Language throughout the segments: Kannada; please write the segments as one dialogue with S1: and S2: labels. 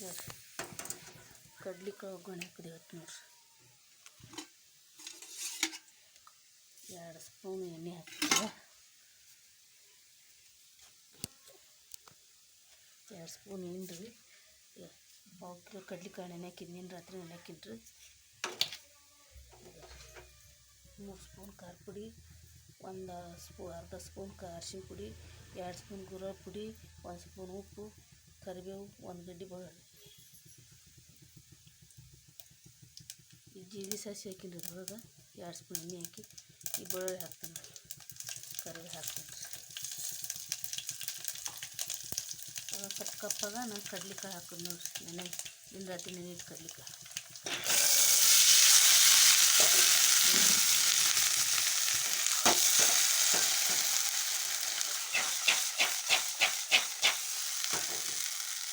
S1: ಈಗ ಕಡ್ಲಿಕಾಳು ಒಗ್ಗರಣೆ ಕುದಿಯತ್ತೆ ನೋಡ್ರಿ. ಎರಡು ಸ್ಪೂನ್ ಎಣ್ಣೆ ಹಾಕ್ತೀವಿ ಎರಡು ಸ್ಪೂನ್ ಹಿಂಡ್ರಿ. ಪಾವು ಕಿಲೋ ಕಡ್ಲಿಕಾಳು ನೆನೆ ನಿನ್ನ ರಾತ್ರಿ ನೆನೆ ಹಾಕಿನ್ರಿ ಮೂರು ಸ್ಪೂನ್ ಖಾರ ಪುಡಿ, ಒಂದು ಸ್ಪೂ, ಅರ್ಧ ಸ್ಪೂನ್ ಕ ಅರ್ಶಿಣ ಪುಡಿ, ಎರಡು ಸ್ಪೂನ್ ಗುರ ಪುಡಿ, ಒಂದು ಸ್ಪೂನ್ ಉಪ್ಪು, ಕರಿಬೇವು, ಒಂದು ಗಡ್ಡೆ ಬೆಳ್ಳುಳ್ಳಿ. ಜೀರಿಗೆ ಸಾಸಿ ಹಾಕಿನ್ರಿ ಅದ್ರೊಳಗೆ ಎರಡು ಸ್ಪೂನ್ ಎಣ್ಣೆ ಹಾಕಿ ಈ ಬೆಳ್ಳುಳ್ಳಿ ಹಾಕ್ತೀನಿ ಕರಿಬೇವು ಹಾಕ್ತೀನಿ ಅವಾಗ ಸ್ವಲ್ಪ ಕಪ್ಪಾಗ ನಾನು ಕಡ್ಲಿಕಾಳು ಹಾಕೋದು ನೋಡ್ರಿ ನೆನೆ ದಿನ ರಾತ್ರಿ ನೆನೆ ಕಡ್ಲಿಕಾಳು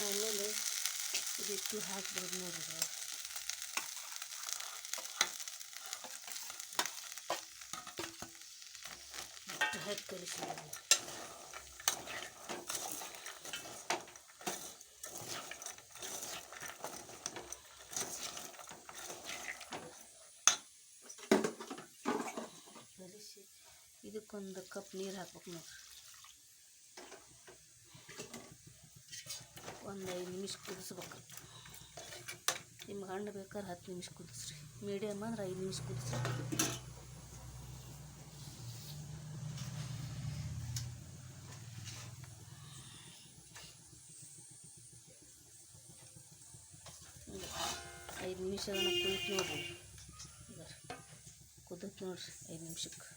S1: ಆಮೇಲೆ ಇದಿಟ್ಟು ಹಾಕ್ಬಿಡೋದು ನೋಡ್ರಿ ಕಲಿಸ್ಬಿಡೋದು ಕಲಿಸಿ ಇದಕ್ಕೊಂದು ಕಪ್ ನೀರು ಹಾಕ್ಬೇಕು ನೋಡ್ರಿ ಒಂದು ಐದು ನಿಮಿಷ ಕುದಿಸ್ಬೇಕು. ನಿಮ್ಗೆ ಹಣ್ಣು ಬೇಕಾದ್ರೆ ಹತ್ತು ನಿಮಿಷ ಕುದಿಸ್ರಿ. ಮೀಡಿಯಮ್ ಅಂದ್ರೆ ಐದು ನಿಮಿಷ ಕುದಿಸ್ರಿ. ಐದು ನಿಮಿಷ ಕುದಿತು ನೋಡ್ರಿ. ಕುದತ್ ನೋಡ್ರಿ ಐದು ನಿಮಿಷಕ್ಕೆ.